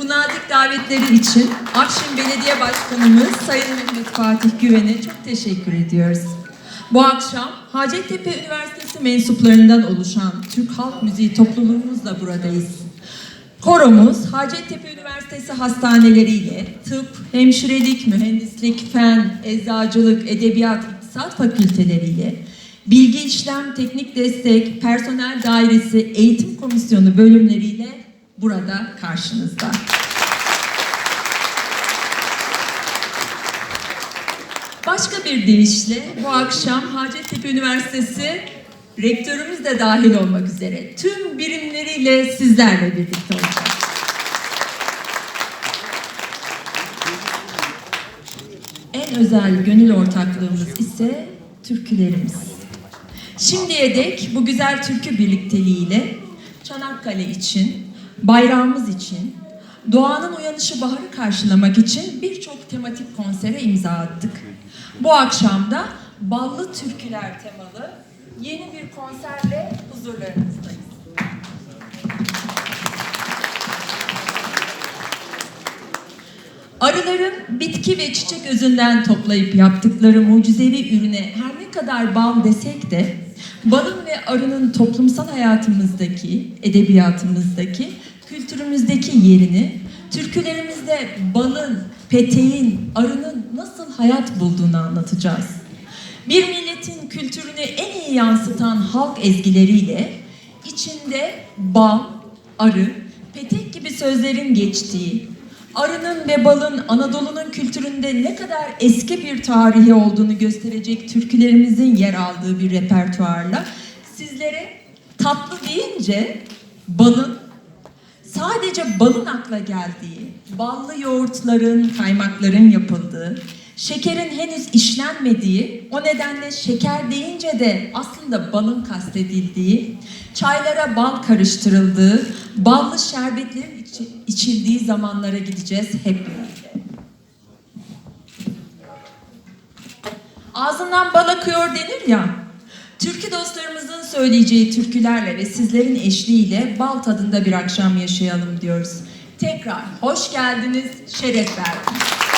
Bu nazik davetleri için Afşin Belediye Başkanımız Sayın Mehmet Fatih Güven'e çok teşekkür ediyoruz. Bu akşam Hacettepe Üniversitesi mensuplarından oluşan Türk Halk Müziği topluluğumuzla buradayız. Koromuz Hacettepe Üniversitesi hastaneleriyle tıp, hemşirelik, mühendislik, fen, eczacılık, edebiyat, iktisat fakülteleriyle bilgi işlem, teknik destek, personel dairesi, eğitim komisyonu bölümleriyle burada karşınızda. Başka bir deyişle bu akşam Hacettepe Üniversitesi rektörümüz de dahil olmak üzere tüm birimleriyle sizlerle birlikte olacak. En özel gönül ortaklığımız ise türkülerimiz. Şimdiye dek bu güzel türkü birlikteliğiyle Çanakkale için, bayrağımız için, doğanın uyanışı baharı karşılamak için birçok tematik konsere imza attık. Bu akşam da Ballı Türküler temalı yeni bir konserle huzurlarınızdayız. Arıların bitki ve çiçek özünden toplayıp yaptıkları mucizevi ürüne her ne kadar bal desek de balın ve arının toplumsal hayatımızdaki, edebiyatımızdaki, kültürümüzdeki yerini, türkülerimizde balın, peteğin, arının nasıl hayat bulduğunu anlatacağız. Bir milletin kültürünü en iyi yansıtan halk ezgileriyle içinde bal, arı, petek gibi sözlerin geçtiği, arının ve balın Anadolu'nun kültüründe ne kadar eski bir tarihi olduğunu gösterecek türkülerimizin yer aldığı bir repertuarla sizlere tatlı deyince balın sadece balın akla geldiği, ballı yoğurtların, kaymakların yapıldığı, şekerin henüz işlenmediği, o nedenle şeker deyince de aslında balın kastedildiği, çaylara bal karıştırıldığı, ballı şerbetlerin içi- içildiği zamanlara gideceğiz hep birlikte. Ağzından bal akıyor denir ya, Türkü dostlarımızın söyleyeceği türkülerle ve sizlerin eşliğiyle bal tadında bir akşam yaşayalım diyoruz. Tekrar hoş geldiniz, şeref verdiniz.